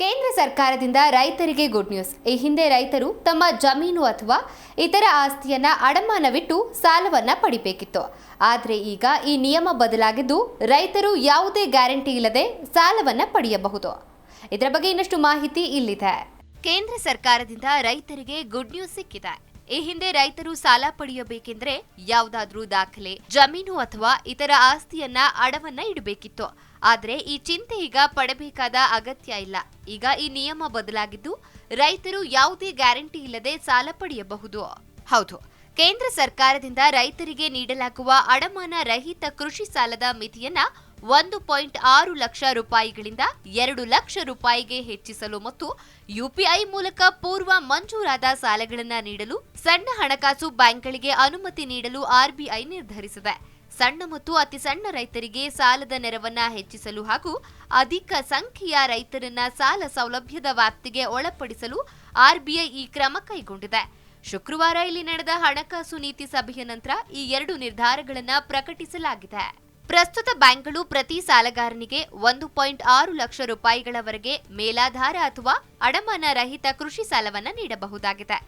ಕೇಂದ್ರ ಸರ್ಕಾರದಿಂದ ರೈತರಿಗೆ ಗುಡ್ ನ್ಯೂಸ್ ಈ ಹಿಂದೆ ರೈತರು ತಮ್ಮ ಜಮೀನು ಅಥವಾ ಇತರ ಆಸ್ತಿಯನ್ನ ಅಡಮಾನವಿಟ್ಟು ಸಾಲವನ್ನ ಪಡಿಬೇಕಿತ್ತು. ಆದರೆ ಈಗ ಈ ನಿಯಮ ಬದಲಾಗಿದ್ದು ರೈತರು ಯಾವುದೇ ಗ್ಯಾರಂಟಿ ಇಲ್ಲದೆ ಸಾಲವನ್ನ ಪಡೆಯಬಹುದು. ಇದರ ಬಗ್ಗೆ ಇನ್ನಷ್ಟು ಮಾಹಿತಿ ಇಲ್ಲಿದೆ. ಕೇಂದ್ರ ಸರ್ಕಾರದಿಂದ ರೈತರಿಗೆ ಗುಡ್ ನ್ಯೂಸ್ ಸಿಕ್ಕಿದೆ. ಈ ಹಿಂದೆ ರೈತರು ಸಾಲ ಪಡೆಯಬೇಕೆಂದ್ರೆ ಯಾವುದಾದ್ರೂ ದಾಖಲೆ, ಜಮೀನು ಅಥವಾ ಇತರ ಆಸ್ತಿಯನ್ನ ಅಡವನ್ನ ಇಡಬೇಕಿತ್ತು. ಆದರೆ ಈ ಚಿಂತೆ ಈಗ ಪಡಬೇಕಾದ ಅಗತ್ಯ ಇಲ್ಲ. ಈಗ ಈ ನಿಯಮ ಬದಲಾಗಿದ್ದು, ರೈತರು ಯಾವುದೇ ಗ್ಯಾರಂಟಿ ಇಲ್ಲದೆ ಸಾಲ ಪಡೆಯಬಹುದು. ಹೌದು, ಕೇಂದ್ರ ಸರ್ಕಾರದಿಂದ ರೈತರಿಗೆ ನೀಡಲಾಗುವ ಅಡಮಾನ ರಹಿತ ಕೃಷಿ ಸಾಲದ ಮಿತಿಯನ್ನ ಒಂದು ಪಾಯಿಂಟ್ ಆರು ಲಕ್ಷ ರೂಪಾಯಿಗಳಿಂದ ಎರಡು ಲಕ್ಷ ರೂಪಾಯಿಗೆ ಹೆಚ್ಚಿಸಲು ಮತ್ತು ಯುಪಿಐ ಮೂಲಕ ಪೂರ್ವ ಮಂಜೂರಾದ ಸಾಲಗಳನ್ನು ನೀಡಲು ಸಣ್ಣ ಹಣಕಾಸು ಬ್ಯಾಂಕ್ಗಳಿಗೆ ಅನುಮತಿ ನೀಡಲು ಆರ್ಬಿಐ ನಿರ್ಧರಿಸಿದೆ. ಸಣ್ಣ ಮತ್ತು ಅತಿ ಸಣ್ಣ ರೈತರಿಗೆ ಸಾಲದ ನೆರವನ್ನ ಹೆಚ್ಚಿಸಲು ಹಾಗೂ ಅಧಿಕ ಸಂಖ್ಯೆಯ ರೈತರನ್ನ ಸಾಲ ಸೌಲಭ್ಯದ ವ್ಯಾಪ್ತಿಗೆ ಒಳಪಡಿಸಲು ಆರ್ಬಿಐ ಈ ಕ್ರಮ ಕೈಗೊಂಡಿದೆ. ಶುಕ್ರವಾರ ಇಲ್ಲಿ ನಡೆದ ಹಣಕಾಸು ನೀತಿ ಸಭೆಯ ನಂತರ ಈ ಎರಡು ನಿರ್ಧಾರಗಳನ್ನು ಪ್ರಕಟಿಸಲಾಗಿದೆ. ಪ್ರಸ್ತುತ ಬ್ಯಾಂಕ್ಗಳು ಪ್ರತಿ ಸಾಲಗಾರನಿಗೆ ಒಂದು ಪಾಯಿಂಟ್ ಆರು ಲಕ್ಷ ರೂಪಾಯಿಗಳವರೆಗೆ ಮೇಲಾಧಾರ ಅಥವಾ ಅಡಮಾನ ರಹಿತ ಕೃಷಿ ಸಾಲವನ್ನ ನೀಡಬಹುದಾಗಿದೆ.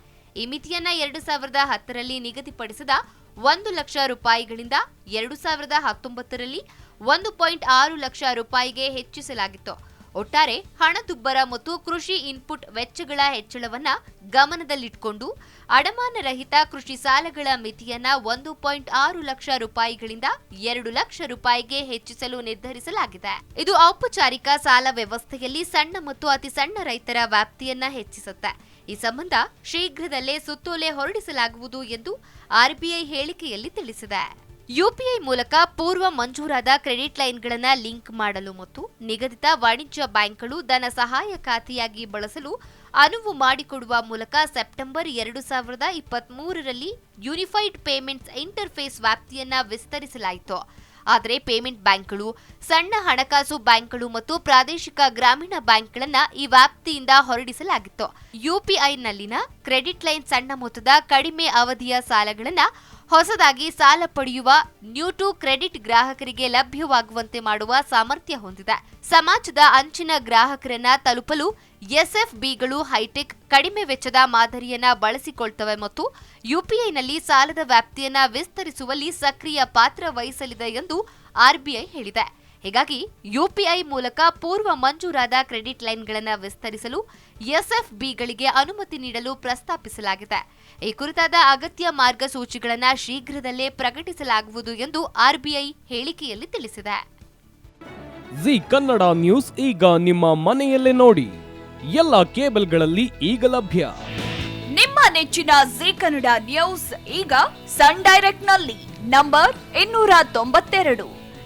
ಈ ಮಿತಿಯನ್ನ ಎರಡು ಸಾವಿರದ ಹತ್ತರಲ್ಲಿ ನಿಗದಿಪಡಿಸಿದ ಒಂದು ಲಕ್ಷ ರೂಪಾಯಿಗಳಿಂದ ಎರಡು ಸಾವಿರದ ಹತ್ತೊಂಬತ್ತರಲ್ಲಿ ಒಂದು ಪಾಯಿಂಟ್ ಆರು ಲಕ್ಷ ರೂಪಾಯಿಗೆ ಹೆಚ್ಚಿಸಲಾಗಿತ್ತು. ಒಟ್ಟಾರೆ ಹಣದುಬ್ಬರ ಮತ್ತು ಕೃಷಿ ಇನ್ಪುಟ್ ವೆಚ್ಚಗಳ ಹೆಚ್ಚಳವನ್ನು ಗಮನದಲ್ಲಿಟ್ಟುಕೊಂಡು ಅಡಮಾನ ರಹಿತ ಕೃಷಿ ಸಾಲಗಳ ಮಿತಿಯನ್ನ ಒಂದು ಪಾಯಿಂಟ್ ಆರು ಲಕ್ಷ ರೂಪಾಯಿಗಳಿಂದ ಎರಡು ಲಕ್ಷ ರೂಪಾಯಿಗೆ ಹೆಚ್ಚಿಸಲು ನಿರ್ಧರಿಸಲಾಗಿದೆ. ಇದು ಔಪಚಾರಿಕ ಸಾಲ ವ್ಯವಸ್ಥೆಯಲ್ಲಿ ಸಣ್ಣ ಮತ್ತು ಅತಿ ಸಣ್ಣ ರೈತರ ವ್ಯಾಪ್ತಿಯನ್ನ ಹೆಚ್ಚಿಸುತ್ತೆ. ಈ ಸಂಬಂಧ ಶೀಘ್ರದಲ್ಲೇ ಸುತ್ತೋಲೆ ಹೊರಡಿಸಲಾಗುವುದು ಎಂದು ಆರ್ಬಿಐ ಹೇಳಿಕೆಯಲ್ಲಿ ತಿಳಿಸಿದೆ. ಯುಪಿಐ ಮೂಲಕ ಪೂರ್ವ ಮಂಜೂರಾದ ಕ್ರೆಡಿಟ್ ಲೈನ್ಗಳನ್ನು ಲಿಂಕ್ ಮಾಡಲು ಮತ್ತು ನಿಗದಿತ ವಾಣಿಜ್ಯ ಬ್ಯಾಂಕ್ಗಳು ಧನ ಸಹಾಯ ಖಾತೆಯಾಗಿ ಬಳಸಲು ಅನುವು ಮಾಡಿಕೊಡುವ ಮೂಲಕ ಸೆಪ್ಟೆಂಬರ್ ಎರಡು ಸಾವಿರದ ಇಪ್ಪತ್ಮೂರರಲ್ಲಿ ಯೂನಿಫೈಡ್ ಪೇಮೆಂಟ್ಸ್ ಇಂಟರ್ಫೇಸ್ ವ್ಯಾಪ್ತಿಯನ್ನು ವಿಸ್ತರಿಸಲಾಯಿತು. ಆದರೆ ಪೇಮೆಂಟ್ ಬ್ಯಾಂಕ್ಗಳು, ಸಣ್ಣ ಹಣಕಾಸು ಬ್ಯಾಂಕ್ಗಳು ಮತ್ತು ಪ್ರಾದೇಶಿಕ ಗ್ರಾಮೀಣ ಬ್ಯಾಂಕ್ಗಳನ್ನ ಈ ವ್ಯಾಪ್ತಿಯಿಂದ ಹೊರಡಿಸಲಾಗಿತ್ತು. ಯುಪಿಐನಲ್ಲಿನ ಕ್ರೆಡಿಟ್ ಲೈನ್ ಸಣ್ಣ ಮೊತ್ತದ ಕಡಿಮೆ ಅವಧಿಯ ಸಾಲಗಳನ್ನ ಹೊಸದಾಗಿ ಸಾಲ ಪಡೆಯುವ ನ್ಯೂ ಟು ಕ್ರೆಡಿಟ್ ಗ್ರಾಹಕರಿಗೆ ಲಭ್ಯವಾಗುವಂತೆ ಮಾಡುವ ಸಾಮರ್ಥ್ಯ ಹೊಂದಿದೆ. ಸಮಾಜದ ಅಂಚಿನ ಗ್ರಾಹಕರನ್ನ ತಲುಪಲು ಎಸ್ಎಫ್ಬಿಗಳು ಹೈಟೆಕ್ ಕಡಿಮೆ ವೆಚ್ಚದ ಮಾದರಿಯನ್ನ ಬಳಸಿಕೊಳ್ತವೆ ಮತ್ತು ಯುಪಿಐನಲ್ಲಿ ಸಾಲದ ವ್ಯಾಪ್ತಿಯನ್ನ ವಿಸ್ತರಿಸುವಲ್ಲಿ ಸಕ್ರಿಯ ಪಾತ್ರ ವಹಿಸಲಿದೆ ಎಂದು ಆರ್ಬಿಐ ಹೇಳಿದೆ. ಹೀಗಾಗಿ ಯುಪಿಐ ಮೂಲಕ ಪೂರ್ವ ಮಂಜೂರಾದ ಕ್ರೆಡಿಟ್ ಲೈನ್ಗಳನ್ನು ವಿಸ್ತರಿಸಲು ಎಸ್ಎಫ್ಬಿಗಳಿಗೆ ಅನುಮತಿ ನೀಡಲು ಪ್ರಸ್ತಾಪಿಸಲಾಗಿದೆ. ಈ ಕುರಿತಾದ ಅಗತ್ಯ ಮಾರ್ಗಸೂಚಿಗಳನ್ನು ಶೀಘ್ರದಲ್ಲೇ ಪ್ರಕಟಿಸಲಾಗುವುದು ಎಂದು ಆರ್ಬಿಐ ಹೇಳಿಕೆಯಲ್ಲಿ ತಿಳಿಸಿದೆ. ಜಿ ಕನ್ನಡ ನ್ಯೂಸ್ ಈಗ ನಿಮ್ಮ ಮನೆಯಲ್ಲೇ ನೋಡಿ. ಎಲ್ಲ ಕೇಬಲ್ಗಳಲ್ಲಿ ಈಗ ಲಭ್ಯ. ನಿಮ್ಮ ನೆಚ್ಚಿನ ಜಿ ಕನ್ನಡ ನ್ಯೂಸ್ ಈಗ ಸನ್ ಡೈರೆಕ್ಟ್ನಲ್ಲಿ ನಂಬರ್ ಇನ್ನೂರ ತೊಂಬತ್ತೆರಡು.